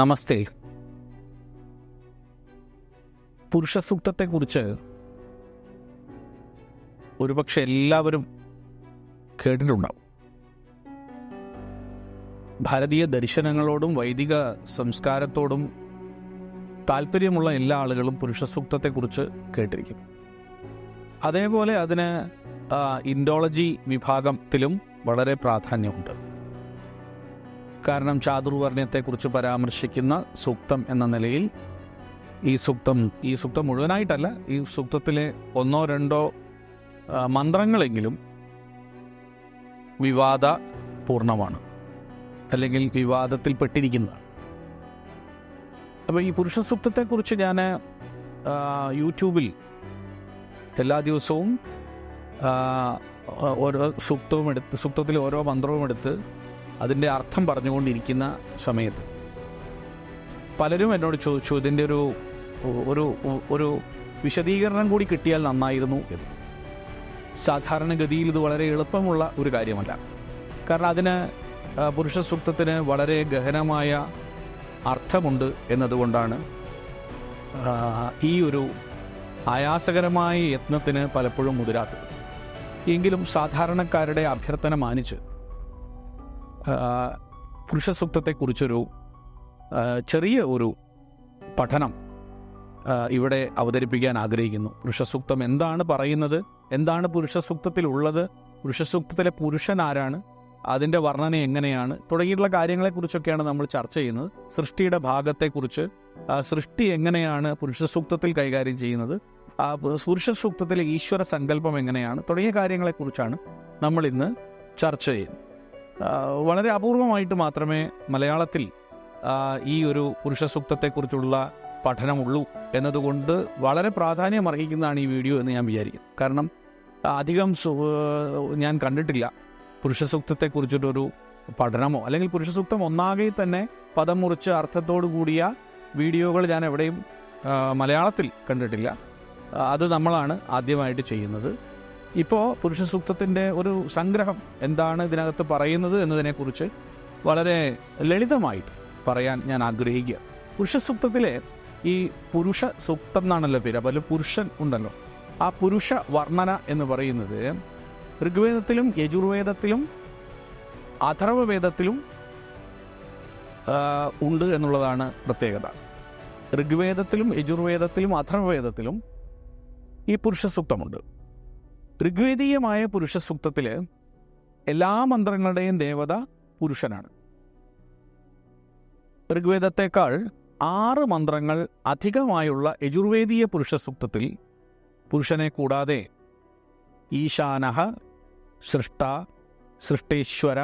നമസ്തേ. പുരുഷ സൂക്തത്തെക്കുറിച്ച് ഒരുപക്ഷെ എല്ലാവരും കേട്ടിട്ടുണ്ടാവും. ഭാരതീയ ദർശനങ്ങളോടും വൈദിക സംസ്കാരത്തോടും താല്പര്യമുള്ള എല്ലാ ആളുകളും പുരുഷസൂക്തത്തെക്കുറിച്ച് കേട്ടിരിക്കും. അതേപോലെ അതിന് ഇൻഡോളജി വിഭാഗത്തിലും വളരെ പ്രാധാന്യമുണ്ട്. കാരണം ചാതുർവർണയത്തെക്കുറിച്ച് പരാമർശിക്കുന്ന സൂക്തം എന്ന നിലയിൽ ഈ സൂക്തം ഈ സൂക്തം മുഴുവനായിട്ടല്ല ഈ സൂക്തത്തിലെ ഒന്നോ രണ്ടോ മന്ത്രങ്ങളെങ്കിലും വിവാദ പൂർണമാണ്. അല്ലെങ്കിൽ വിവാദത്തിൽ പെട്ടിരിക്കുന്നതാണ്. അപ്പോൾ ഈ പുരുഷ സൂക്തത്തെക്കുറിച്ച് ഞാൻ യൂട്യൂബിൽ എല്ലാ ദിവസവും ഓരോ സൂക്തവും എടുത്ത് സൂക്തത്തിലെ ഓരോ മന്ത്രവും എടുത്ത് അതിന്റെ അർത്ഥം പറഞ്ഞുകൊണ്ടിരിക്കുന്ന സമയത്ത് പലരും എന്നോട് ചോദിച്ചു ഇതിന്റെ ഒരു ഒരു ഒരു വിശദീകരണം കൂടി കിട്ടിയാൽ നന്നായിരുന്നു എന്ന്. സാധാരണഗതിയിൽ ഇത് വളരെ എളുപ്പമുള്ള ഒരു കാര്യമല്ല. കാരണം അതിന് പുരുഷ സൂക്തത്തിന് വളരെ ഗഹനമായ അർത്ഥമുണ്ട് എന്നതുകൊണ്ടാണ് ഈ ഒരു ആയാസകരമായ യത്നത്തിന് പലപ്പോഴും മുതിരാത്തത്. എങ്കിലും സാധാരണക്കാരുടെ അഭ്യർത്ഥന മാനിച്ച് പുരുഷ സൂക്തത്തെക്കുറിച്ചൊരു ചെറിയ ഒരു പഠനം ഇവിടെ അവതരിപ്പിക്കാൻ ആഗ്രഹിക്കുന്നു. പുരുഷസൂക്തം എന്താണ് പറയുന്നത്? എന്താണ് പുരുഷ പുരുഷസൂക്തത്തിലെ പുരുഷ സൂക്തത്തിലെ പുരുഷൻ ആരാണ് അതിന്റെ വർണന എങ്ങനെയാണ്? തുടങ്ങിയിട്ടുള്ള കാര്യങ്ങളെക്കുറിച്ചൊക്കെയാണ് നമ്മൾ ചർച്ച ചെയ്യുന്നത്. സൃഷ്ടിയുടെ ഭാഗത്തെക്കുറിച്ച് സൃഷ്ടി എങ്ങനെയാണ് പുരുഷസൂക്തത്തിൽ കൈകാര്യം ചെയ്യുന്നത്? ആ പുരുഷസൂക്തത്തിലെ ഈശ്വര സങ്കല്പം എങ്ങനെയാണ്? തുടങ്ങിയ കാര്യങ്ങളെക്കുറിച്ചാണ് നമ്മൾ ഇന്ന് ചർച്ച ചെയ്യുന്നത്. വളരെ അപൂർവമായിട്ട് മാത്രമേ മലയാളത്തിൽ ഈ ഒരു പുരുഷ സൂക്തത്തെക്കുറിച്ചുള്ള പഠനമുള്ളൂ എന്നതുകൊണ്ട് വളരെ പ്രാധാന്യം അർഹിക്കുന്നതാണ് ഈ വീഡിയോ എന്ന് ഞാൻ വിചാരിക്കുന്നു. കാരണം അധികം ഞാൻ കണ്ടിട്ടില്ല പുരുഷ സൂക്തത്തെക്കുറിച്ചിട്ടൊരു പഠനമോ അല്ലെങ്കിൽ പുരുഷ സൂക്തം ഒന്നാകെ തന്നെ പദം മുറിച്ച് അർത്ഥത്തോടു കൂടിയ വീഡിയോകൾ ഞാൻ എവിടെയും മലയാളത്തിൽ കണ്ടിട്ടില്ല. അത് നമ്മളാണ് ആദ്യമായിട്ട് ചെയ്യുന്നത്. ഇപ്പോൾ പുരുഷ സൂക്തത്തിന്റെ ഒരു സംഗ്രഹം എന്താണ് ഇതിനകത്ത് പറയുന്നത് എന്നതിനെക്കുറിച്ച് വളരെ ലളിതമായിട്ട് പറയാൻ ഞാൻ ആഗ്രഹിക്കുക. പുരുഷ സൂക്തത്തിലെ ഈ പുരുഷ സൂക്തം എന്നാണല്ലോ പേര് അപ്പോൾ പുരുഷൻ ഉണ്ടല്ലോ. ആ പുരുഷ വർണന എന്ന് പറയുന്നത് ഋഗ്വേദത്തിലും യജുർവേദത്തിലും അഥർവവേദത്തിലും ഉണ്ട് എന്നുള്ളതാണ് പ്രത്യേകത. ഋഗ്വേദത്തിലും യജുർവേദത്തിലും അഥർവവേദത്തിലും ഈ പുരുഷ സൂക്തമുണ്ട്. ഋഗ്വേദീയമായ പുരുഷ സൂക്തത്തിൽ എല്ലാ മന്ത്രങ്ങളുടെയും ദേവത പുരുഷനാണ്. ഋഗ്വേദത്തെക്കാൾ ആറ് മന്ത്രങ്ങൾ അധികമായുള്ള യജുർവേദീയ പുരുഷ സൂക്തത്തിൽ പുരുഷനെ കൂടാതെ ഈശാനഹ സൃഷ്ട സൃഷ്ടേശ്വര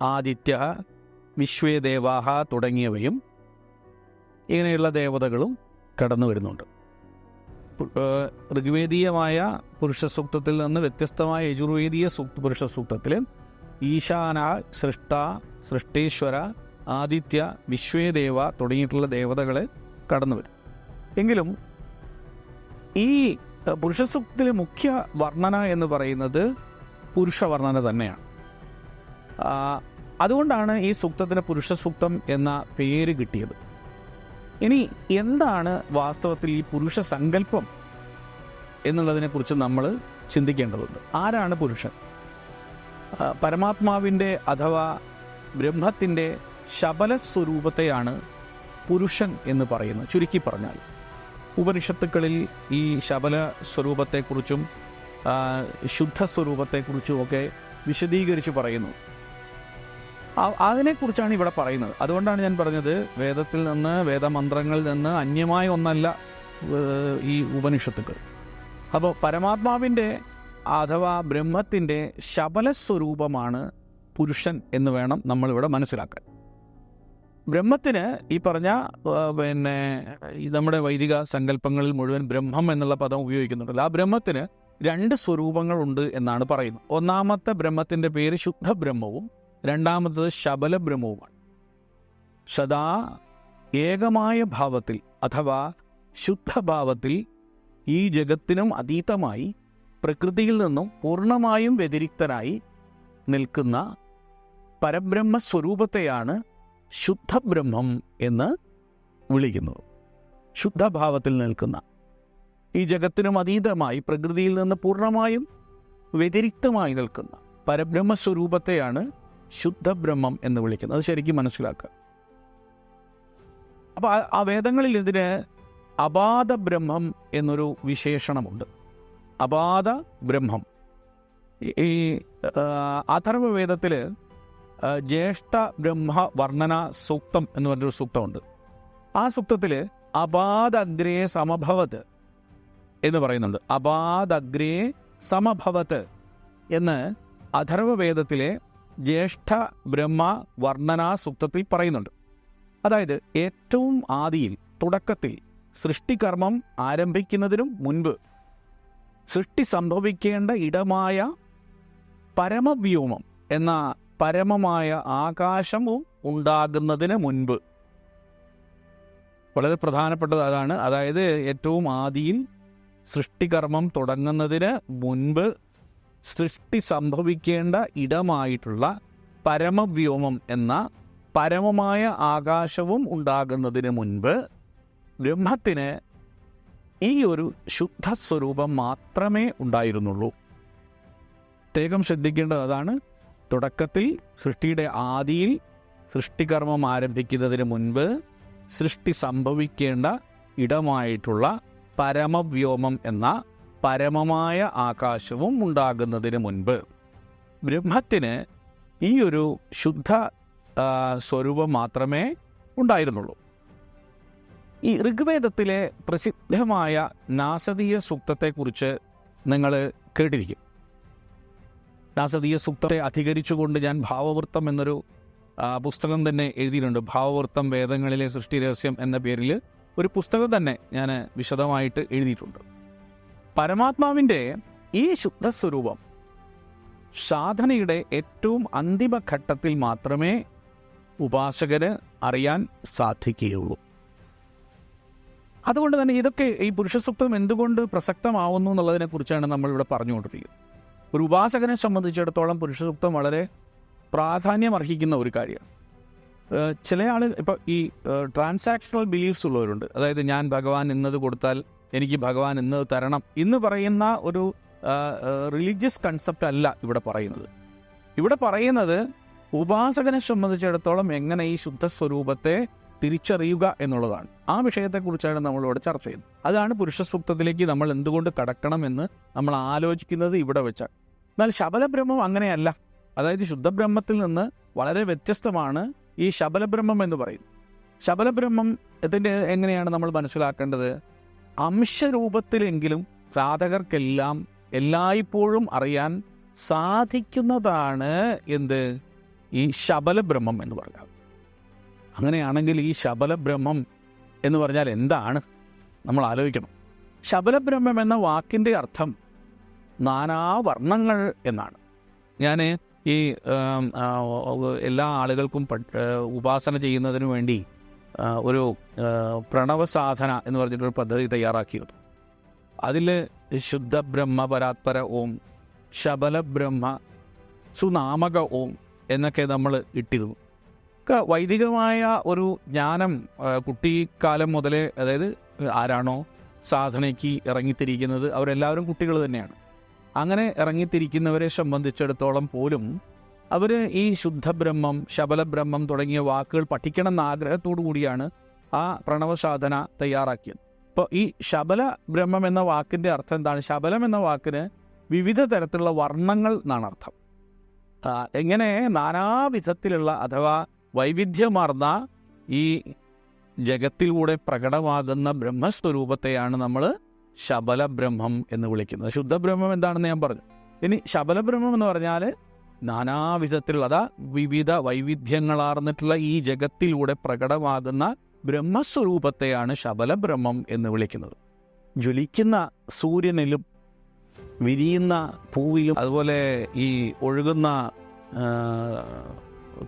ആദിത്യ വിശ്വേദേവാഹ തുടങ്ങിയവയും ഇങ്ങനെയുള്ള ദേവതകളും കടന്നു വരുന്നുണ്ട്. ഋഗ്വേദീയമായ പുരുഷ സൂക്തത്തിൽ നിന്ന് വ്യത്യസ്തമായ യജുർവേദീയ സൂക്ത പുരുഷ സൂക്തത്തിൽ ഈശാന സൃഷ്ട സൃഷ്ടേശ്വര ആദിത്യ വിശ്വേദേവ തുടങ്ങിയിട്ടുള്ള ദേവതകളെ കടന്നു വരും. എങ്കിലും ഈ ഏഹ്, പുരുഷ സൂക്തത്തിലെ മുഖ്യ വർണന എന്ന് പറയുന്നത് പുരുഷ വർണന തന്നെയാണ് അതുകൊണ്ടാണ് ഈ സൂക്തത്തിന് പുരുഷ സൂക്തം എന്ന പേര് കിട്ടിയത്. ഇനി എന്താണ് വാസ്തവത്തിൽ ഈ പുരുഷ സങ്കല്പം എന്നുള്ളതിനെക്കുറിച്ച് നമ്മൾ ചിന്തിക്കേണ്ടതുണ്ട്. ആരാണ് പുരുഷൻ? പരമാത്മാവിന്റെ അഥവാ ബ്രഹ്മത്തിന്റെ ശബല സ്വരൂപത്തെയാണ് പുരുഷൻ എന്ന് പറയുന്നത്. ചുരുക്കി പറഞ്ഞാൽ ഉപനിഷത്തുക്കളിൽ ഈ ശബല സ്വരൂപത്തെക്കുറിച്ചും ശുദ്ധ സ്വരൂപത്തെക്കുറിച്ചും ഒക്കെ വിശദീകരിച്ച് പറയുന്നു. അതിനെക്കുറിച്ചാണ് ഇവിടെ പറയുന്നത്. അതുകൊണ്ടാണ് ഞാൻ പറഞ്ഞത് വേദത്തിൽ നിന്ന് വേദമന്ത്രങ്ങളിൽ നിന്ന് അന്യമായ ഒന്നല്ല ഈ ഉപനിഷത്തുക്കൾ. അപ്പോൾ പരമാത്മാവിന്റെ അഥവാ ബ്രഹ്മത്തിന്റെ ശബല സ്വരൂപമാണ് പുരുഷൻ എന്ന് വേണം നമ്മളിവിടെ മനസ്സിലാക്കാൻ. ബ്രഹ്മത്തിന് ഈ പറഞ്ഞ പിന്നെ നമ്മുടെ വൈദിക സങ്കല്പങ്ങളിൽ മുഴുവൻ ബ്രഹ്മം എന്നുള്ള പദം ഉപയോഗിക്കുന്നുണ്ടല്ലോ. ആ ബ്രഹ്മത്തിന് രണ്ട് സ്വരൂപങ്ങളുണ്ട് എന്നാണ് പറയുന്നത്. ഒന്നാമത്തെ ബ്രഹ്മത്തിന്റെ പേര് ശുദ്ധ ബ്രഹ്മവും രണ്ടാമത്തത് ശബല ബ്രഹ്മവുമാണ് സദാ ഏകമായ ഭാവത്തിൽ അഥവാ ശുദ്ധഭാവത്തിൽ ഈ ജഗത്തിനും അതീതമായി പ്രകൃതിയിൽ നിന്നും പൂർണമായും വ്യതിരിക്തനായി നിൽക്കുന്ന പരബ്രഹ്മ സ്വരൂപത്തെയാണ് ശുദ്ധബ്രഹ്മം എന്ന് വിളിക്കുന്നത്. ശുദ്ധഭാവത്തിൽ നിൽക്കുന്ന ഈ ജഗത്തിനും അതീതമായി പ്രകൃതിയിൽ നിന്ന് പൂർണമായും വ്യതിരിക്തമായി നിൽക്കുന്ന പരബ്രഹ്മസ്വരൂപത്തെയാണ് ശുദ്ധബ്രഹ്മം എന്ന് വിളിക്കുന്നത് അത് ശരിക്കും മനസ്സിലാക്കുക. അപ്പോൾ ആ- വേദങ്ങളിൽ ഇതിന് അപാത ബ്രഹ്മം എന്നൊരു വിശേഷണമുണ്ട്. അപാത ബ്രഹ്മം. ഈ- അഥർവ വേദത്തിൽ അഥർവവേദത്തിൽ ജ്യേഷ്ഠ ബ്രഹ്മ വർണന സൂക്തം എന്ന് പറഞ്ഞൊരു സൂക്തമുണ്ട്. ആ സൂക്തത്തിൽ അപാദഗ്രേ സമഭവത് എന്ന് പറയുന്നുണ്ട്. അപാദഗ്രേ സമഭവത് എന്ന് അഥർവവേദത്തിലെ ജ്യേഷ്ഠ ബ്രഹ്മ വർണനാ സൂക്തത്തിൽ പറയുന്നുണ്ട്. അതായത് ഏറ്റവും ആദിയിൽ തുടക്കത്തിൽ സൃഷ്ടികർമ്മം ആരംഭിക്കുന്നതിനും മുൻപ് സൃഷ്ടി സംഭവിക്കേണ്ട ഇടമായ പരമവ്യോമം എന്ന പരമമായ ആകാശവും ഉണ്ടാകുന്നതിന് മുൻപ്. വളരെ പ്രധാനപ്പെട്ടത് അതാണ്. അതായത് ഏറ്റവും ആദിയിൽ സൃഷ്ടികർമ്മം തുടങ്ങുന്നതിന് മുൻപ് സൃഷ്ടി സംഭവിക്കേണ്ട ഇടമായിട്ടുള്ള പരമവ്യോമം എന്ന പരമമായ ആകാശവും ഉണ്ടാകുന്നതിന് മുൻപ് ബ്രഹ്മത്തിന് ഈ ഒരു ശുദ്ധ സ്വരൂപം മാത്രമേ ഉണ്ടായിരുന്നുള്ളൂ. പ്രത്യേകം ശ്രദ്ധിക്കേണ്ടത് അതാണ്. തുടക്കത്തിൽ സൃഷ്ടിയുടെ ആദിയിൽ സൃഷ്ടികർമ്മം ആരംഭിക്കുന്നതിന് മുൻപ് സൃഷ്ടി സംഭവിക്കേണ്ട ഇടമായിട്ടുള്ള പരമവ്യോമം എന്ന പരമമായ ആകാശവും ഉണ്ടാകുന്നതിന് മുൻപ് ബ്രഹ്മത്തിന് ഈ ഒരു ശുദ്ധ സ്വരൂപം മാത്രമേ ഉണ്ടായിരുന്നുള്ളൂ. ഈ ഋഗ്വേദത്തിലെ പ്രസിദ്ധമായ നാസതീയ സൂക്തത്തെക്കുറിച്ച് നിങ്ങൾ കേട്ടിരിക്കും. നാസതീയ സൂക്തത്തെ അധികരിച്ചുകൊണ്ട് ഞാൻ ഭാവവൃത്തം എന്നൊരു പുസ്തകം തന്നെ എഴുതിയിട്ടുണ്ട്. ഭാവവൃത്തം വേദങ്ങളിലെ സൃഷ്ടി രഹസ്യം എന്ന പേരിൽ ഒരു പുസ്തകം തന്നെ ഞാൻ വിശദമായിട്ട് എഴുതിയിട്ടുണ്ട്. പരമാത്മാവിന്റെ ഈ ശുദ്ധ സ്വരൂപം സാധനയുടെ ഏറ്റവും അന്തിമഘട്ടത്തിൽ മാത്രമേ ഉപാസകന് അറിയാൻ സാധിക്കുകയുള്ളൂ. അതുകൊണ്ട് തന്നെ ഇതൊക്കെ ഈ പുരുഷസൂക്തം എന്തുകൊണ്ട് പ്രസക്തമാവുന്നു എന്നുള്ളതിനെ കുറിച്ചാണ് നമ്മളിവിടെ പറഞ്ഞുകൊണ്ടിരിക്കുന്നത്. ഒരു ഉപാസകനെ സംബന്ധിച്ചിടത്തോളം പുരുഷസൂക്തം വളരെ പ്രാധാന്യം അർഹിക്കുന്ന ഒരു കാര്യമാണ്. ചില ആൾ ഇപ്പോൾ ഈ ട്രാൻസാക്ഷണൽ ബിലീഫ്സ് ഉള്ളവരുണ്ട്. അതായത് ഞാൻ ഭഗവാൻ ഇന്നത് കൊടുത്താൽ എനിക്ക് ഭഗവാൻ എന്ന് തരണം എന്ന് പറയുന്ന ഒരു റിലീജിയസ് കൺസെപ്റ്റ് അല്ല ഇവിടെ പറയുന്നത്. ഇവിടെ പറയുന്നത് ഉപാസകനെ സംബന്ധിച്ചിടത്തോളം എങ്ങനെ ഈ ശുദ്ധ സ്വരൂപത്തെ തിരിച്ചറിയുക എന്നുള്ളതാണ്. ആ വിഷയത്തെക്കുറിച്ചാണ് നമ്മളിവിടെ ചർച്ച ചെയ്യുന്നത്. അതാണ് പുരുഷ സൂക്തത്തിലേക്ക് നമ്മൾ എന്തുകൊണ്ട് കടക്കണമെന്ന് നമ്മൾ ആലോചിക്കുന്നത് ഇവിടെ വെച്ചാണ്. എന്നാൽ ശബലബ്രഹ്മം അങ്ങനെയല്ല. അതായത് ശുദ്ധബ്രഹ്മത്തിൽ നിന്ന് വളരെ വ്യത്യസ്തമാണ് ഈ ശബലബ്രഹ്മം എന്ന് പറയുന്നത്. ശബലബ്രഹ്മം ഇതിന്റെ എങ്ങനെയാണ് നമ്മൾ മനസ്സിലാക്കേണ്ടത്? അംശരൂപത്തിലെങ്കിലും സാധകർക്കെല്ലാം എല്ലായ്പ്പോഴും അറിയാൻ സാധിക്കുന്നതാണ് എന്ത്? ഈ ശബല ബ്രഹ്മം എന്ന് പറയാം അങ്ങനെയാണെങ്കിൽ ഈ ശബല ബ്രഹ്മം എന്ന് പറഞ്ഞാൽ എന്താണ്? നമ്മൾ ആലോചിക്കണം. ശബലബ്രഹ്മം എന്ന വാക്കിന്റെ അർത്ഥം നാനാവർണങ്ങൾ എന്നാണ്. ഞാൻ ഈ എല്ലാ ആളുകൾക്കും ഉപാസന ചെയ്യുന്നതിന് വേണ്ടി ഒരു പ്രണവസാധന പ്രണവ സാധന എന്ന് പറഞ്ഞിട്ടൊരു പദ്ധതി തയ്യാറാക്കിയിരുന്നു. അതിൽ ശുദ്ധ ബ്രഹ്മ പരാത്പര ഓം ശബല ബ്രഹ്മ സുനാമക ഓം എന്നൊക്കെ നമ്മൾ ഇട്ടിരുന്നു. വൈദികമായ ഒരു ജ്ഞാനം കുട്ടിക്കാലം മുതലേ അതായത് ആരാണോ സാധനയ്ക്ക് ഇറങ്ങിത്തിരിക്കുന്നത് അവരെല്ലാവരും കുട്ടികൾ തന്നെയാണ്. അങ്ങനെ ഇറങ്ങിത്തിരിക്കുന്നവരെ സംബന്ധിച്ചിടത്തോളം പോലും അവർ ഈ ശുദ്ധബ്രഹ്മം ശബലബ്രഹ്മം തുടങ്ങിയ വാക്കുകൾ പഠിക്കണം എന്ന ആഗ്രഹത്തോടു കൂടിയാണ് ആ പ്രണവസാധന തയ്യാറാക്കിയത്. അപ്പോൾ ഈ ശബല ബ്രഹ്മം എന്ന വാക്കിന്റെ അർത്ഥം എന്താണ്? ശബലം എന്ന വാക്കിന് വിവിധ തരത്തിലുള്ള വർണങ്ങൾ എന്നാണ് അർത്ഥം. എങ്ങനെ നാനാവിധത്തിലുള്ള അഥവാ വൈവിധ്യമാർന്ന ഈ ജഗത്തിലൂടെ പ്രകടമാകുന്ന ബ്രഹ്മസ്വരൂപത്തെയാണ് നമ്മൾ ശബല ബ്രഹ്മം എന്ന് വിളിക്കുന്നത്. ശുദ്ധബ്രഹ്മം എന്താണെന്ന് ഞാൻ പറഞ്ഞു. ഇനി ശബല ബ്രഹ്മം എന്ന് പറഞ്ഞാൽ നാനാവിധത്തിലുള്ള അതാ വിവിധ വൈവിധ്യങ്ങളാർന്നിട്ടുള്ള ഈ ജഗത്തിലൂടെ പ്രകടമാകുന്ന ബ്രഹ്മസ്വരൂപത്തെയാണ് ശബലബ്രഹ്മം എന്ന് വിളിക്കുന്നത്. ജ്വലിക്കുന്ന സൂര്യനിലും വിരിയുന്ന പൂവിലും അതുപോലെ ഈ ഒഴുകുന്ന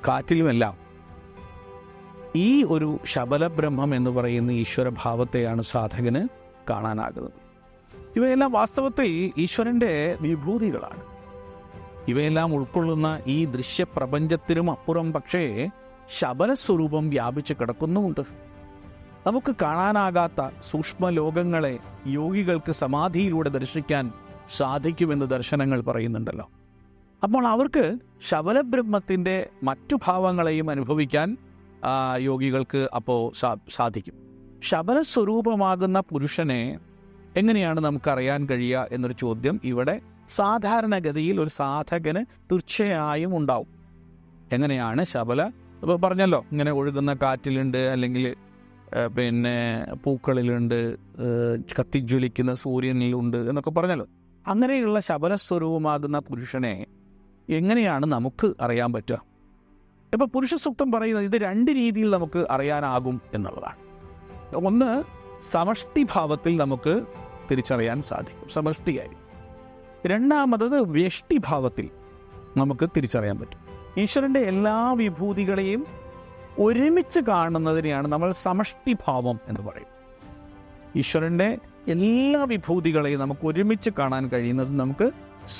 കാറ്റിലുമെല്ലാം ഈ ഒരു ശബലബ്രഹ്മം എന്ന് പറയുന്ന ഈശ്വരഭാവത്തെയാണ് സാധകന് കാണാനാകുന്നത്. ഇവയെല്ലാം വാസ്തവത്തിൽ ഈശ്വരന്റെ വിഭൂതികളാണ്. ഇവയെല്ലാം ഉൾക്കൊള്ളുന്ന ഈ ദൃശ്യപ്രപഞ്ചത്തിനും അപ്പുറം പക്ഷേ ശബലസ്വരൂപം വ്യാപിച്ച് കിടക്കുന്നുമുണ്ട്. നമുക്ക് കാണാനാകാത്ത സൂക്ഷ്മ ലോകങ്ങളെ യോഗികൾക്ക് സമാധിയിലൂടെ ദർശിക്കാൻ സാധിക്കുമെന്ന് ദർശനങ്ങൾ പറയുന്നുണ്ടല്ലോ. അപ്പോൾ അവർക്ക് ശബലബ്രഹ്മത്തിന്റെ മറ്റു ഭാവങ്ങളെയും അനുഭവിക്കാൻ യോഗികൾക്ക് അപ്പോൾ സാധിക്കും. ശബലസ്വരൂപമാകുന്ന പുരുഷനെ എങ്ങനെയാണ് നമുക്കറിയാൻ കഴിയുക എന്നൊരു ചോദ്യം ഇവിടെ സാധാരണഗതിയിൽ ഒരു സാധകന് തീർച്ചയായും ഉണ്ടാവും. എങ്ങനെയാണ് ശബല? ഇപ്പോൾ പറഞ്ഞല്ലോ ഇങ്ങനെ ഒഴുകുന്ന കാറ്റിലുണ്ട് അല്ലെങ്കിൽ പിന്നെ പൂക്കളിലുണ്ട് കത്തിജ്വലിക്കുന്ന സൂര്യനിലുണ്ട് എന്നൊക്കെ പറഞ്ഞല്ലോ. അങ്ങനെയുള്ള ശബല ശബലസ്വരൂപമാകുന്ന പുരുഷനെ എങ്ങനെയാണ് നമുക്ക് അറിയാൻ പറ്റുക? ഇപ്പോൾ പുരുഷ സൂക്തം പറയുന്നത് ഇത് രണ്ട് രീതിയിൽ നമുക്ക് അറിയാനാകും എന്നുള്ളതാണ്. ഒന്ന് സമഷ്ടിഭാവത്തിൽ നമുക്ക് തിരിച്ചറിയാൻ സാധിക്കും. സമഷ്ടിയായി രണ്ടാമത്തത് വ്യഷ്ടിഭാവത്തിൽ നമുക്ക് തിരിച്ചറിയാൻ പറ്റും. ഈശ്വരന്റെ എല്ലാ വിഭൂതികളെയും ഒരുമിച്ച് കാണുന്നതിനെയാണ് നമ്മൾ സമഷ്ടിഭാവം എന്ന് പറയും. ഈശ്വരന്റെ എല്ലാ വിഭൂതികളെയും നമുക്ക് ഒരുമിച്ച് കാണാൻ കഴിയുന്നത് നമുക്ക്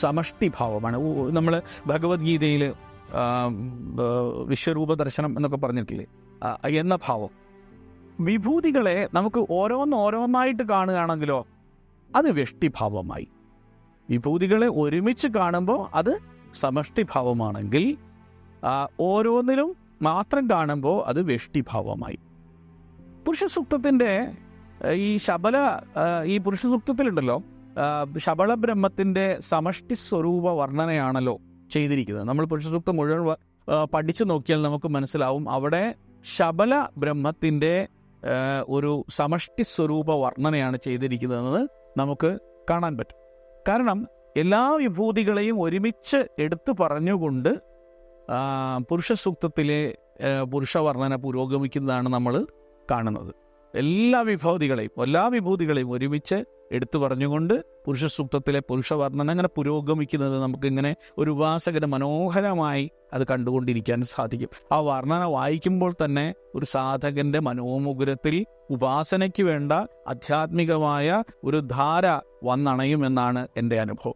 സമഷ്ടിഭാവമാണ്. നമ്മൾ ഭഗവത്ഗീതയിൽ വിശ്വരൂപ ദർശനം എന്നൊക്കെ പറഞ്ഞിട്ടില്ലേ? എന്ന ഭാവം. വിഭൂതികളെ നമുക്ക് ഓരോന്നോരോന്നായിട്ട് കാണുകയാണെങ്കിലോ അത് വ്യഷ്ടിഭാവമായി. വിഭൂതികളെ ഒരുമിച്ച് കാണുമ്പോൾ അത് സമഷ്ടിഭാവമാണെങ്കിൽ ഓരോന്നിലും മാത്രം കാണുമ്പോൾ അത് വ്യഷ്ടിഭാവമായി. പുരുഷസൂക്തത്തിന്റെ ഈ ശബല ഈ പുരുഷസൂക്തത്തിലുണ്ടല്ലോ ശബള ബ്രഹ്മത്തിന്റെ സമഷ്ടി സ്വരൂപ വർണനയാണല്ലോ ചെയ്തിരിക്കുന്നത്. നമ്മൾ പുരുഷസൂക്തം മുഴുവൻ പഠിച്ചു നോക്കിയാൽ നമുക്ക് മനസ്സിലാവും അവിടെ ശബല ബ്രഹ്മത്തിന്റെ ഒരു സമഷ്ടി സ്വരൂപ വർണനയാണ് ചെയ്തിരിക്കുന്നതെന്ന് നമുക്ക് കാണാൻ പറ്റും. കാരണം എല്ലാ വിഭൂതികളെയും ഒരുമിച്ച് എടുത്തു പറഞ്ഞുകൊണ്ട് പുരുഷ സൂക്തത്തിലെ പുരുഷവർണന പുരോഗമിക്കുന്നതാണ് നമ്മൾ കാണുന്നത്. എല്ലാ വിഭൂതികളെയും എല്ലാ വിഭൂതികളെയും ഒരുമിച്ച് എടുത്തു പറഞ്ഞുകൊണ്ട് പുരുഷസൂക്തത്തിലെ പുരുഷവർണന അങ്ങനെ പുരോഗമിക്കുന്നത് നമുക്കിങ്ങനെ ഒരു ഉപാസകന് മനോഹരമായി അത് കണ്ടുകൊണ്ടിരിക്കാൻ സാധിക്കും. ആ വർണന വായിക്കുമ്പോൾ തന്നെ ഒരു സാധകന്റെ മനോമുകുരത്തിൽ ഉപാസനയ്ക്ക് വേണ്ട ആധ്യാത്മികമായ ഒരു ധാര വന്നണയുമെന്നാണ് എന്റെ അനുഭവം.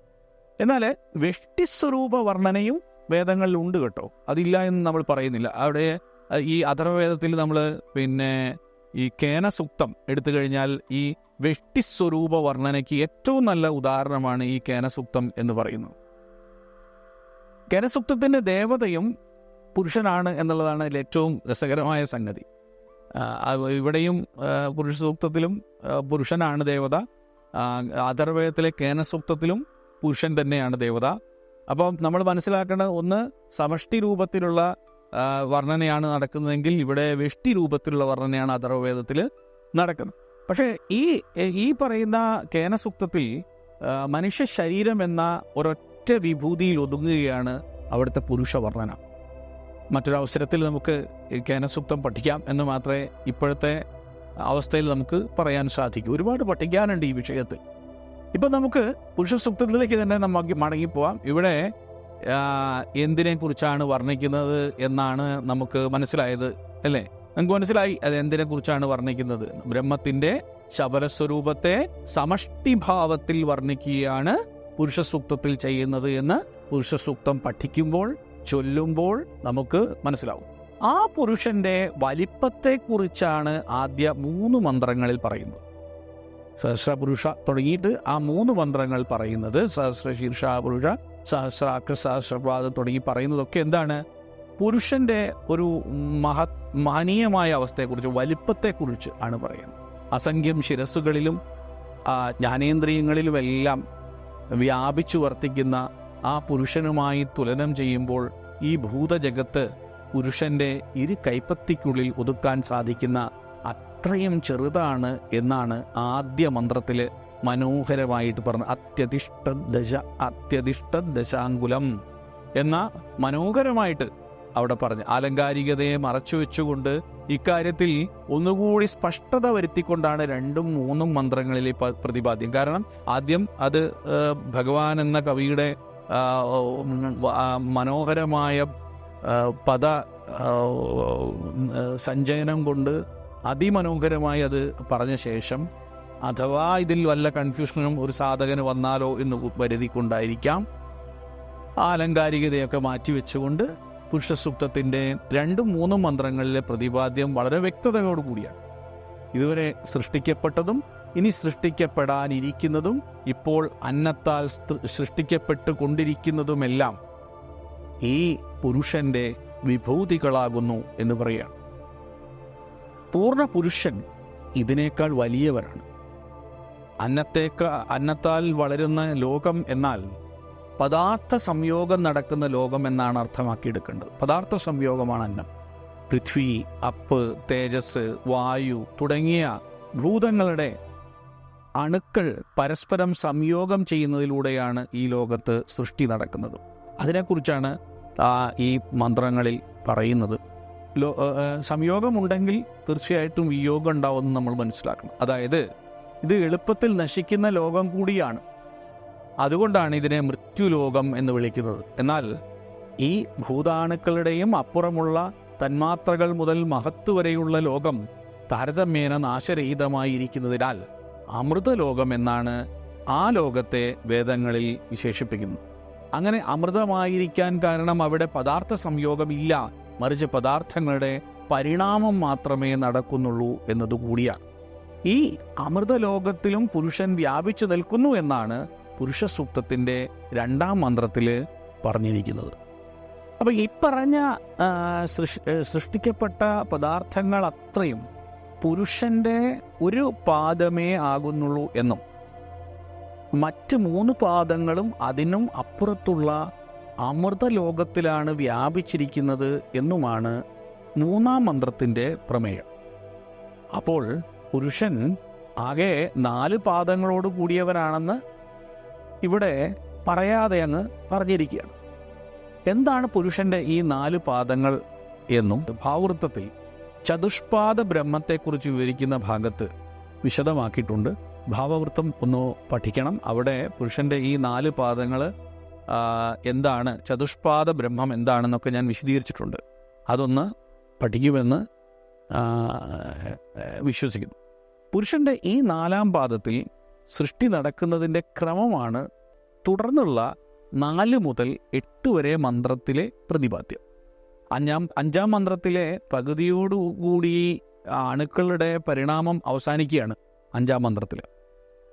എന്നാൽ വ്യഷ്ടിസ്വരൂപ വർണനയും വേദങ്ങളിൽ ഉണ്ട് കേട്ടോ. അതില്ല എന്ന് നമ്മൾ പറയുന്നില്ല. അവിടെ ഈ അഥർവവേദത്തിൽ നമ്മൾ പിന്നെ ഈ കേനസുക്തം എടുത്തു കഴിഞ്ഞാൽ ഈ വ്യഷ്ടിസ്വരൂപ വർണനയ്ക്ക് ഏറ്റവും നല്ല ഉദാഹരണമാണ് ഈ കേനസുക്തം എന്ന് പറയുന്നത്. കേനസുക്തത്തിന്റെ ദേവതയും പുരുഷനാണ് എന്നുള്ളതാണ് അതിൽ ഏറ്റവും രസകരമായ സംഗതി. ഇവിടെയും പുരുഷ സൂക്തത്തിലും പുരുഷനാണ് ദേവത. അതർവേദത്തിലെ കേനസൂക്തത്തിലും പുരുഷൻ തന്നെയാണ് ദേവത. അപ്പം നമ്മൾ മനസ്സിലാക്കേണ്ടത് ഒന്ന് സമഷ്ടി രൂപത്തിലുള്ള വർണനയാണ് നടക്കുന്നതെങ്കിൽ ഇവിടെ വെഷ്ടി രൂപത്തിലുള്ള വർണനയാണ് അഥർവവേദത്തിൽ നടക്കുന്നത്. പക്ഷേ ഈ ഈ പറയുന്ന കേനസൂക്തത്തിൽ മനുഷ്യ ശരീരം എന്ന ഒരൊറ്റ വിഭൂതിയിൽ ഒതുങ്ങുകയാണ് അവിടുത്തെ പുരുഷ വർണന. മറ്റൊരവസരത്തിൽ നമുക്ക് കേനസൂക്തം പഠിക്കാം എന്ന് മാത്രമേ ഇപ്പോഴത്തെ അവസ്ഥയിൽ നമുക്ക് പറയാൻ സാധിക്കൂ. ഒരുപാട് പഠിക്കാനുണ്ട് ഈ വിഷയത്തിൽ. ഇപ്പം നമുക്ക് പുരുഷ സൂക്തത്തിലേക്ക് തന്നെ നമുക്ക് മടങ്ങിപ്പോവാം. ഇവിടെ എന്തിനെ കുറിച്ചാണ് വർണിക്കുന്നത് എന്നാണ് നമുക്ക് മനസ്സിലായത് അല്ലേ? നമുക്ക് മനസ്സിലായി അത് എന്തിനെ കുറിച്ചാണ് വർണിക്കുന്നത്. ബ്രഹ്മത്തിന്റെ ശബരസ്വരൂപത്തെ സമഷ്ടിഭാവത്തിൽ വർണിക്കുകയാണ് പുരുഷ സൂക്തത്തിൽ ചെയ്യുന്നത് എന്ന് പുരുഷ സൂക്തം പഠിക്കുമ്പോൾ ചൊല്ലുമ്പോൾ നമുക്ക് മനസ്സിലാവും. ആ പുരുഷന്റെ വലിപ്പത്തെക്കുറിച്ചാണ് ആദ്യ മൂന്ന് മന്ത്രങ്ങളിൽ പറയുന്നത്. സഹസ്രപുരുഷ തുടങ്ങിയിട്ട് ആ മൂന്ന് മന്ത്രങ്ങൾ പറയുന്നത് സഹസ്ര ശീർഷ പുരുഷ സഹസ്രാക്ഷ സഹസ്രപാദ തുടങ്ങി പറയുന്നതൊക്കെ എന്താണ്? പുരുഷന്റെ ഒരു മഹത് മഹനീയമായ അവസ്ഥയെക്കുറിച്ച് വലിപ്പത്തെക്കുറിച്ച് ആണ് പറയുന്നത്. അസംഖ്യം ശിരസ്സുകളിലും ജ്ഞാനേന്ദ്രിയങ്ങളിലുമെല്ലാം വ്യാപിച്ചു വർത്തിക്കുന്ന ആ പുരുഷനുമായി തുലനം ചെയ്യുമ്പോൾ ഈ ഭൂതജഗത്ത് പുരുഷന്റെ ഇരു കൈപ്പത്തിക്കുള്ളിൽ ഒതുക്കാൻ സാധിക്കുന്ന അത്രയും ചെറുതാണ് എന്നാണ് ആദ്യ മന്ത്രത്തിൽ മനോഹരമായിട്ട് പറഞ്ഞു അത്യധിഷ്ഠ ദശ അത്യധിഷ്ഠ ദശാങ്കുലം എന്ന മനോഹരമായിട്ട് അവിടെ പറഞ്ഞു. ആലങ്കാരികതയെ മറച്ചു വെച്ചുകൊണ്ട് ഇക്കാര്യത്തിൽ ഒന്നുകൂടി സ്പഷ്ടത വരുത്തിക്കൊണ്ടാണ് രണ്ടും മൂന്നും മന്ത്രങ്ങളിലെ പ്രതിപാദ്യം. കാരണം ആദ്യം അത് ഭഗവാൻ എന്ന കവിയുടെ മനോഹരമായ പദ സഞ്ചയനം കൊണ്ട് അതിമനോഹരമായി അത് പറഞ്ഞ ശേഷം അഥവാ ഇതിൽ വല്ല കൺഫ്യൂഷനും ഒരു സാധകന് വന്നാലോ എന്ന് വരുതിക്കൊണ്ടായിരിക്കാം. ആ അലങ്കാരികതയൊക്കെ മാറ്റിവെച്ചുകൊണ്ട് പുരുഷ സൂക്തത്തിന്റെ രണ്ടും മൂന്നും മന്ത്രങ്ങളിലെ പ്രതിപാദ്യം വളരെ വ്യക്തതയോടു കൂടിയാണ്. ഇതുവരെ സൃഷ്ടിക്കപ്പെട്ടതും ഇനി സൃഷ്ടിക്കപ്പെടാനിരിക്കുന്നതും ഇപ്പോൾ അന്നത്താൽ സൃഷ്ടിക്കപ്പെട്ടു സൃഷ്ടിക്കപ്പെട്ട് കൊണ്ടിരിക്കുന്നതുമെല്ലാം ഈ പുരുഷന്റെ വിഭൂതികളാകുന്നു എന്ന് പറയുകയാണ്. പൂർണ പുരുഷൻ ഇതിനേക്കാൾ വലിയവരാണ്. അന്നത്തേക്ക അന്നത്താൽ വളരുന്ന ലോകം എന്നാൽ പദാർത്ഥ സംയോഗം നടക്കുന്ന ലോകം എന്നാണ് അർത്ഥമാക്കി അർത്ഥമാക്കിയെടുക്കേണ്ടത്. പദാർത്ഥ സംയോഗമാണ് അന്നം. പൃഥ്വി അപ്പ് തേജസ് വായു തുടങ്ങിയ ഭൂതങ്ങളുടെ അണുക്കൾ പരസ്പരം സംയോഗം ചെയ്യുന്നതിലൂടെയാണ് ഈ ലോകത്ത് സൃഷ്ടി നടക്കുന്നത്. അതിനെക്കുറിച്ചാണ് ഈ മന്ത്രങ്ങളിൽ പറയുന്നത്. സംയോഗമുണ്ടെങ്കിൽ തീർച്ചയായിട്ടും വിയോഗം ഉണ്ടാവുമെന്ന് നമ്മൾ മനസ്സിലാക്കണം. അതായത് ഇത് എളുപ്പത്തിൽ നശിക്കുന്ന ലോകം കൂടിയാണ്. അതുകൊണ്ടാണ് ഇതിനെ മൃത്യുലോകം എന്ന് വിളിക്കുന്നത്. എന്നാൽ ഈ ഭൂതാണുക്കളുടെയും അപ്പുറമുള്ള തന്മാത്രകൾ മുതൽ മഹത്ത് വരെയുള്ള ലോകം താരതമ്യേന നാശരഹിതമായിരിക്കുന്നതിനാൽ അമൃതലോകം എന്നാണ് ആ ലോകത്തെ വേദങ്ങളിൽ വിശേഷിപ്പിക്കുന്നത്. അങ്ങനെ അമൃതമായിരിക്കാൻ കാരണം അവിടെ പദാർത്ഥ സംയോഗമില്ല. മറിച്ച് പദാർത്ഥങ്ങളുടെ പരിണാമം മാത്രമേ നടക്കുന്നുള്ളൂ എന്നതുകൂടിയാണ്. ഈ അമൃതലോകത്തിലും പുരുഷൻ വ്യാപിച്ചു നിൽക്കുന്നു എന്നാണ് പുരുഷ സൂക്തത്തിന്റെ രണ്ടാം മന്ത്രത്തിൽ പറഞ്ഞിരിക്കുന്നത്. അപ്പം ഈ പറഞ്ഞ സൃഷ്ടിക്കപ്പെട്ട പദാർത്ഥങ്ങൾ അത്രയും പുരുഷന്റെ ഒരു പാദമേ ആകുന്നുള്ളൂ എന്നും മറ്റ് മൂന്ന് പാദങ്ങളും അതിനും അപ്പുറത്തുള്ള അമൃത ലോകത്തിലാണ് വ്യാപിച്ചിരിക്കുന്നത് എന്നുമാണ് മൂന്നാം മന്ത്രത്തിന്റെ പ്രമേയം. അപ്പോൾ പുരുഷൻ ആകെ നാല് പാദങ്ങളോട് കൂടിയവനാണെന്ന് ഇവിടെ പറയാതെ അങ്ങ് പറഞ്ഞിരിക്കുകയാണ്. എന്താണ് പുരുഷന്റെ ഈ നാല് പാദങ്ങൾ എന്നും ഭാവൃത്തത്തിൽ ചതുഷ്പാദ ബ്രഹ്മത്തെക്കുറിച്ച് വിവരിക്കുന്ന ഭാഗത്ത് വിശദമാക്കിയിട്ടുണ്ട്. ഭാവവൃത്തം ഒന്ന് പഠിക്കണം. അവിടെ പുരുഷന്റെ ഈ നാല് പാദങ്ങൾ എന്താണ് ചതുഷ്പാദ ബ്രഹ്മം എന്താണെന്നൊക്കെ ഞാൻ വിശദീകരിച്ചിട്ടുണ്ട്. അതൊന്ന് പഠിക്കുമെന്ന് വിശ്വസിക്കുന്നു. പുരുഷന്റെ ഈ നാലാം പാദത്തിൽ സൃഷ്ടി നടക്കുന്നതിന്റെ ക്രമമാണ് തുടർന്നുള്ള നാല് മുതൽ എട്ട് വരെ മന്ത്രത്തിലെ പ്രതിപാദ്യം. അഞ്ചാം അഞ്ചാം മന്ത്രത്തിലെ പകുതിയോടുകൂടി അണുക്കളുടെ പരിണാമം അവസാനിക്കുകയാണ് അഞ്ചാം മന്ത്രത്തിൽ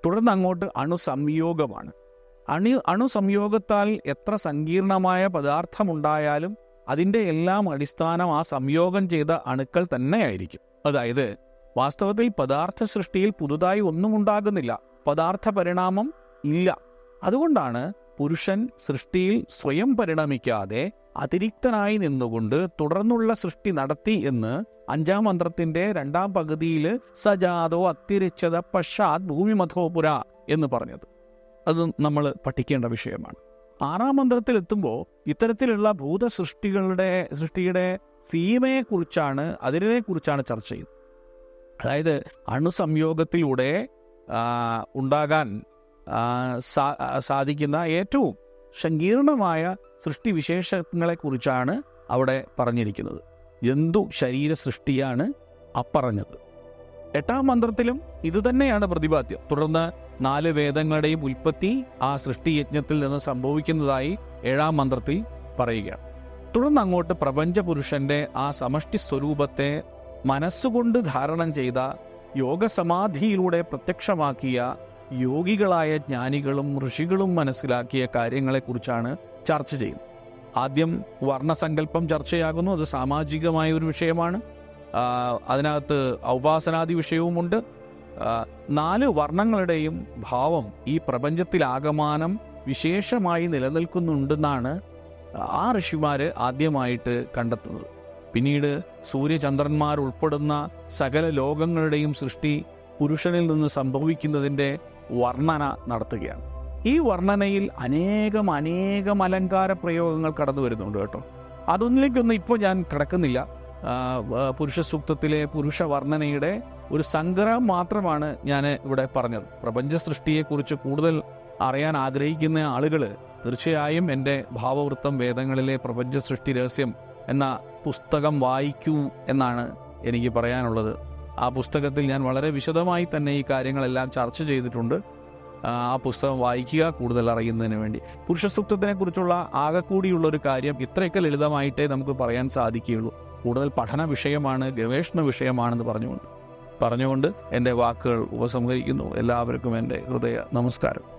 തുടർന്ന് അങ്ങോട്ട് അണുസംയോഗമാണ്. അണു അണുസംയോഗത്താൽ എത്ര സങ്കീർണമായ പദാർത്ഥമുണ്ടായാലും അതിന്റെ എല്ലാം അടിസ്ഥാനം ആ സംയോഗം ചെയ്ത അണുക്കൾ തന്നെയായിരിക്കും. അതായത് വാസ്തവത്തിൽ പദാർത്ഥ സൃഷ്ടിയിൽ പുതുതായി ഒന്നും ഉണ്ടാകുന്നില്ല പദാർത്ഥ പരിണാമം ഇല്ല. അതുകൊണ്ടാണ് പുരുഷൻ സൃഷ്ടിയിൽ സ്വയം പരിണമിക്കാതെ അതിരിക്തനായി നിന്നുകൊണ്ട് തുടർന്നുള്ള സൃഷ്ടി നടത്തി എന്ന് അഞ്ചാം മന്ത്രത്തിന്റെ രണ്ടാം പകുതിയിൽ സജാതോ അത്തിരിച്ചത പശ്ചാത് ഭൂമിമഥോപുര എന്ന് പറഞ്ഞത്. അത് നമ്മൾ പഠിക്കേണ്ട വിഷയമാണ്. ആറാം മന്ത്രത്തിൽ എത്തുമ്പോൾ ഇത്തരത്തിലുള്ള ഭൂതസൃഷ്ടികളുടെ സൃഷ്ടിയുടെ സീമയെക്കുറിച്ചാണ് അതിനെക്കുറിച്ചാണ് ചർച്ച ചെയ്യുന്നത്. അതായത് അണുസംയോഗത്തിലൂടെ ഉണ്ടാകാൻ സാധിക്കുന്ന ഏറ്റവും സങ്കീർണമായ സൃഷ്ടിവിശേഷങ്ങളെക്കുറിച്ചാണ് അവിടെ പറഞ്ഞിരിക്കുന്നത്. ജന്തു ശരീര സൃഷ്ടിയാണ് അപ്പറഞ്ഞത്? എട്ടാം മന്ത്രത്തിലും ഇതുതന്നെയാണ് പ്രതിപാദ്യം. തുടർന്ന് നാല് വേദങ്ങളുടെയും ഉൽപ്പത്തി ആ സൃഷ്ടിയജ്ഞത്തിൽ നിന്ന് സംഭവിക്കുന്നതായി ഏഴാം മന്ത്രത്തിൽ പറയുകയാണ്. തുടർന്ന് അങ്ങോട്ട് പ്രപഞ്ചപുരുഷന്റെ ആ സമഷ്ടി സ്വരൂപത്തെ മനസ്സുകൊണ്ട് ധാരണം ചെയ്ത യോഗസമാധിയിലൂടെ പ്രത്യക്ഷമാക്കിയ യോഗികളായ ജ്ഞാനികളും ഋഷികളും മനസ്സിലാക്കിയ കാര്യങ്ങളെക്കുറിച്ചാണ് ചർച്ച ചെയ്യുന്നത്. ആദ്യം വർണസങ്കല്പം ചർച്ചയാകുന്നു. അത് സാമാജികമായ ഒരു വിഷയമാണ്. അതിനകത്ത് ഔപാസനാദി വിഷയവുമുണ്ട്. നാല് വർണങ്ങളുടെയും ഭാവം ഈ പ്രപഞ്ചത്തിലാകമാനം വിശേഷമായി നിലനിൽക്കുന്നുണ്ടെന്നാണ് ആ ഋഷിമാർ ആദ്യമായിട്ട് കണ്ടെത്തുന്നത്. പിന്നീട് സൂര്യചന്ദ്രന്മാർ ഉൾപ്പെടുന്ന സകല ലോകങ്ങളുടെയും സൃഷ്ടി പുരുഷനിൽ നിന്ന് സംഭവിക്കുന്നതിന്റെ വർണന നടത്തുകയാണ്. ഈ വർണനയിൽ അനേകം അനേകം അലങ്കാര പ്രയോഗങ്ങൾ കടന്നു വരുന്നുണ്ട് കേട്ടോ. അതൊന്നിലേക്കൊന്നും ഇപ്പോൾ ഞാൻ കിടക്കുന്നില്ല. പുരുഷ സൂക്തത്തിലെ പുരുഷ വർണനയുടെ ഒരു സംഗ്രഹം മാത്രമാണ് ഞാൻ ഇവിടെ പറഞ്ഞത്. പ്രപഞ്ച സൃഷ്ടിയെക്കുറിച്ച് കൂടുതൽ അറിയാൻ ആഗ്രഹിക്കുന്ന ആളുകൾ തീർച്ചയായും എന്റെ ഭാവവൃത്തം വേദങ്ങളിലെ പ്രപഞ്ച സൃഷ്ടി രഹസ്യം എന്ന പുസ്തകം വായിക്കൂ എന്നാണ് എനിക്ക് പറയാനുള്ളത്. ആ പുസ്തകത്തിൽ ഞാൻ വളരെ വിശദമായി തന്നെ ഈ കാര്യങ്ങളെല്ലാം ചർച്ച ചെയ്തിട്ടുണ്ട്. ആ പുസ്തകം വായിക്കുക കൂടുതൽ അറിയുന്നതിന് വേണ്ടി. പുരുഷസൂക്തത്തിനെ കുറിച്ചുള്ള ആകെക്കൂടിയുള്ള ഒരു കാര്യം ഇത്രയൊക്കെ ലളിതമായിട്ടേ നമുക്ക് പറയാൻ സാധിക്കുകയുള്ളൂ. കൂടുതൽ പഠന വിഷയമാണ് ഗവേഷണ വിഷയമാണെന്ന് പറഞ്ഞുകൊണ്ട്. പറഞ്ഞുകൊണ്ട് എന്റെ വാക്കുകൾ ഉപസംഹരിക്കുന്നു. എല്ലാവർക്കും എന്റെ ഹൃദയ നമസ്കാരം.